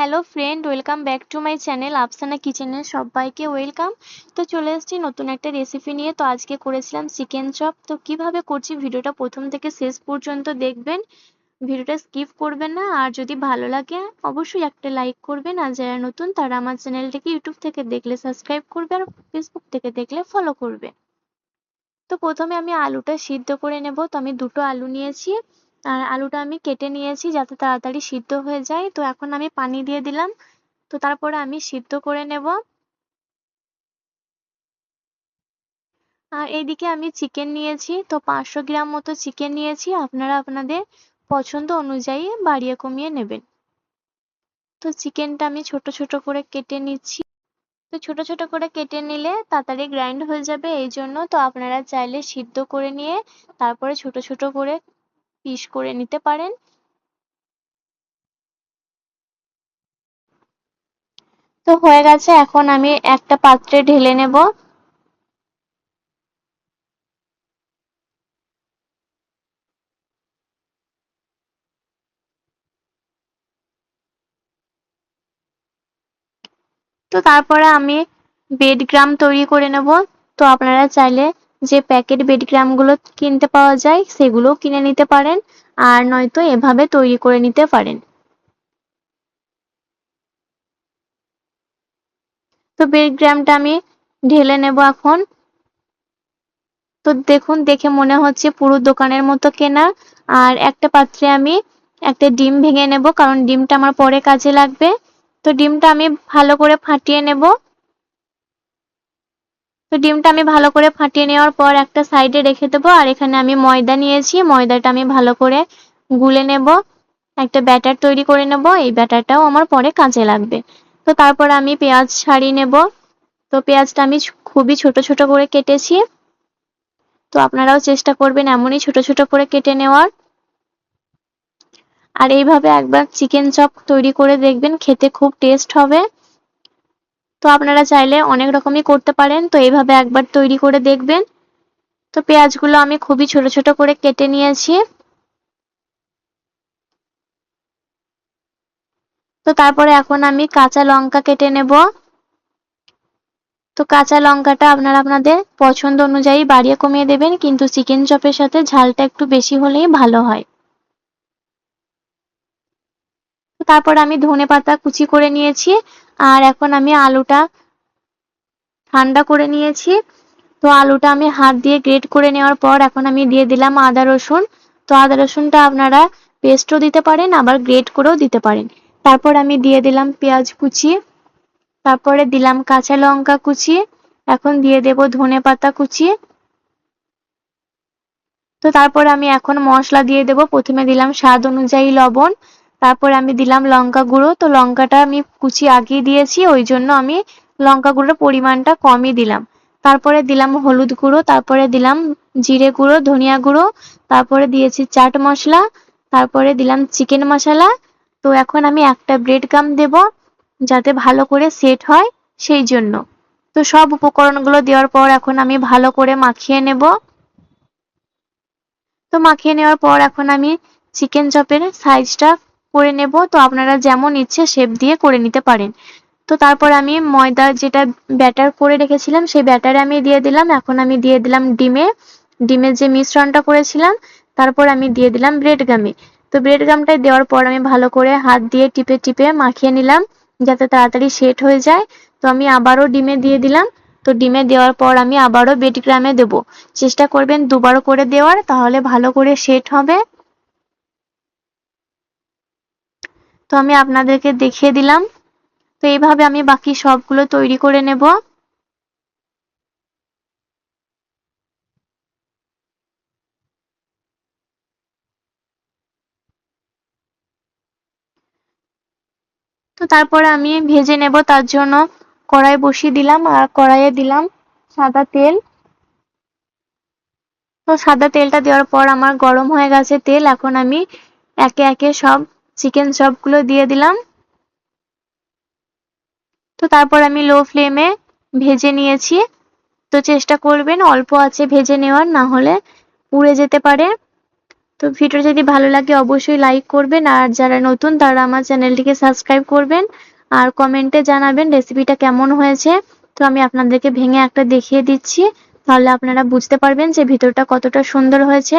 Hello friend welcome back to my channel Afsana কিচেনের সবাইকে welcome তো চলে এসেছি নতুন একটা রেসিপি নিয়ে। তো আজকে করেছিলাম চিকেন চপ তো কীভাবে করছি ভিডিওটা প্রথম থেকে শেষ পর্যন্ত দেখবেন। ভিডিওটা স্কিপ করবেন না। আর যদি ভালো লাগে, অবশ্যই একটা লাইক করবেন। আর যারা নতুন, তারা আমার চ্যানেলটাকে ইউটিউব থেকে দেখলে সাবস্ক্রাইব করবে আর ফেসবুক থেকে দেখলে ফলো করবে। তো প্রথমে আমি আলুটা সিদ্ধ করে নেব। তো আমি দুটো আলু নিয়েছি। আর আলুটা আমি কেটে নিয়েছি যাতে তাড়াতাড়ি সিদ্ধ হয়ে যায়। তো এখন আমি পানি দিয়ে দিলাম। তো তারপরে আমি সিদ্ধ করে নেব। আর এইদিকে আমি চিকেন নিয়েছি। তো পাঁচশো গ্রাম মতো চিকেন নিয়েছি। আপনারা আপনাদের পছন্দ অনুযায়ী বাড়িয়ে কমিয়ে নেবেন। তো চিকেনটা আমি ছোট ছোট করে কেটে নিচ্ছি। তো ছোট ছোট করে কেটে নিলে তাড়াতাড়ি গ্রাইন্ড হয়ে যাবে। এই জন্য তো আপনারা চাইলে সিদ্ধ করে নিয়ে তারপরে ছোট ছোট করে পিস করে নিতে পারেন। তো হয়ে গেছে, এখন আমি একটা পাত্রে ঢেলে নেব। তো তারপরে আমি বেডগ্রাম তৈরি করে নেব। তো আপনারা চাইলে যে প্যাকেট বেডগ্রামগুলো কিনতে পাওয়া যায়, সেগুলোও কিনে নিতে পারেন, আর নয়তো এভাবে তৈরি করে নিতে পারেন। তো বেডগ্রামটা আমি ঢেলে নেব এখন। তো দেখুন, দেখে মনে হচ্ছে পুরো দোকানের মতো কেনা। আর একটা পাত্রে আমি একটা ডিম ভেঙে নেব, কারণ ডিমটা আমার পরে কাজে লাগবে। তো ডিমটা আমি ভালো করে ফাটিয়ে নেব। তো ডিমটা আমি ভালো করে ফাটিয়ে নেওয়ার পর একটা সাইডে রেখে দেবো, আর এখানে আমি ময়দা নিয়েছি। ময়দাটা আমি ভালো করে গুলে নেব, একটা ব্যাটার তৈরি করে নেব, এই ব্যাটারটাও আমার পরে কাজে লাগবে। তো তারপর আমি পেঁয়াজ ছাড়িয়ে নেব। তো পেঁয়াজটা আমি খুবই ছোট ছোট করে কেটেছি। তো আপনারাও চেষ্টা করবেন এমনই ছোট ছোট করে কেটে নেওয়ার। আর এইভাবে একবার চিকেন চপ তৈরি করে দেখবেন, খেতে খুব টেস্ট হবে। তো আপনারা চাইলে অনেক রকমই করতে পারেন। তো এইভাবে একবার তৈরি করে দেখবেন। তো পেঁয়াজগুলো আমি খুবই ছোট ছোট করে কেটে নিয়েছি। তো তারপরে এখন আমি কাঁচা লঙ্কা কেটে নেব। তো কাঁচা লঙ্কাটা আপনারা আপনাদের পছন্দ অনুযায়ী বাড়িয়ে কমিয়ে দেবেন, কিন্তু চিকেন চপের সাথে ঝালটা একটু বেশি হলেই ভালো হয়। তারপর আমি ধনে পাতা কুচি করে নিয়েছি। আর এখন আমি আলুটা ঠান্ডা করে নিয়েছি। তো আলুটা আমি হাত দিয়ে গ্রেট করে নেওয়ার পর এখন আমি দিয়ে দিলাম আদা রসুন। তো আদা রসুনটা আপনারা পেস্টও দিতে পারেন, আবার গ্রেট করেও দিতে পারেন। তারপর আমি দিয়ে দিলাম পেঁয়াজ কুচি। তারপরে দিলাম কাঁচা লঙ্কা কুচি। এখন দিয়ে দেব ধনে পাতা কুচি। তো তারপর আমি এখন মশলা দিয়ে দেব। প্রথমে দিলাম স্বাদ অনুযায়ী লবণ। তারপর আমি দিলাম লঙ্কা গুঁড়ো। তো লঙ্কাটা আমি কুচি আগিয়ে দিয়েছি, ওই জন্য আমি লঙ্কা গুঁড়োর পরিমাণটা কমই দিলাম। তারপরে দিলাম হলুদ গুঁড়ো, তারপরে দিলাম জিরে গুঁড়ো, ধনিয়া গুঁড়ো, তারপরে দিয়েছি চাট মশলা, তারপরে দিলাম চিকেন মশলা। তো এখন আমি একটা ব্রেড গাম দেব, যাতে ভালো করে সেট হয় সেই জন্য। তো সব উপকরণগুলো দেওয়ার পর এখন আমি ভালো করে মাখিয়ে নেব। তো মাখিয়ে নেওয়ার পর এখন আমি চিকেন চপের সাইজটা করে নেব। তো আপনারা যেমন ইচ্ছে শেপ দিয়ে করে নিতে পারেন। তো তারপর আমি ময়দার যেটা ব্যাটার করে রেখেছিলাম, সেই ব্যাটারে আমি দিয়ে দিলাম। এখন আমি দিয়ে দিলাম ডিমে। ডিমের যে মিশ্রণটা করেছিলাম, তারপর আমি দিয়ে দিলাম ব্রেড গামে তো ব্রেড গামটাই দেওয়ার পর আমি ভালো করে হাত দিয়ে টিপে টিপে মাখিয়ে নিলাম, যাতে তাড়াতাড়ি সেট হয়ে যায়। তো আমি আবারও ডিমে দিয়ে দিলাম। তো ডিমে দেওয়ার পর আমি আবারও বেড গ্রামে দেবো। চেষ্টা করবেন দুবার করে দেওয়ার, তাহলে ভালো করে সেট হবে। তো আমি আপনাদেরকে দেখিয়ে দিলাম। তো এইভাবে আমি বাকি সবগুলো তৈরি করে নেব। তো তারপরে আমি ভেজে নেব, তার জন্য কড়াই বসিয়ে দিলাম আর কড়াইয়ে দিলাম সাদা তেল। তো সাদা তেলটা দেওয়ার পর আমার গরম হয়ে গেছে তেল, এখন আমি একে একে সব চিকেন চপগুলো দিয়ে দিলাম। তো তারপর আমি লো ফ্লেমে ভেজে নিয়েছি। তো চেষ্টা করবেন অল্প আছে ভেজে নেওয়ার, না হলে পুড়ে যেতে পারে। তো ভিডিও যদি ভালো লাগে অবশ্যই লাইক করবেন, আর যারা নতুন তারা আমার চ্যানেলটিকে সাবস্ক্রাইব করবেন। আর কমেন্টে জানাবেন রেসিপিটা কেমন হয়েছে। তো আমি আপনাদেরকে ভেঙে একটা দেখিয়ে দিচ্ছি। তাহলে আপনারা বুঝতে পারবেন যে ভিতরটা কতটা সুন্দর হয়েছে।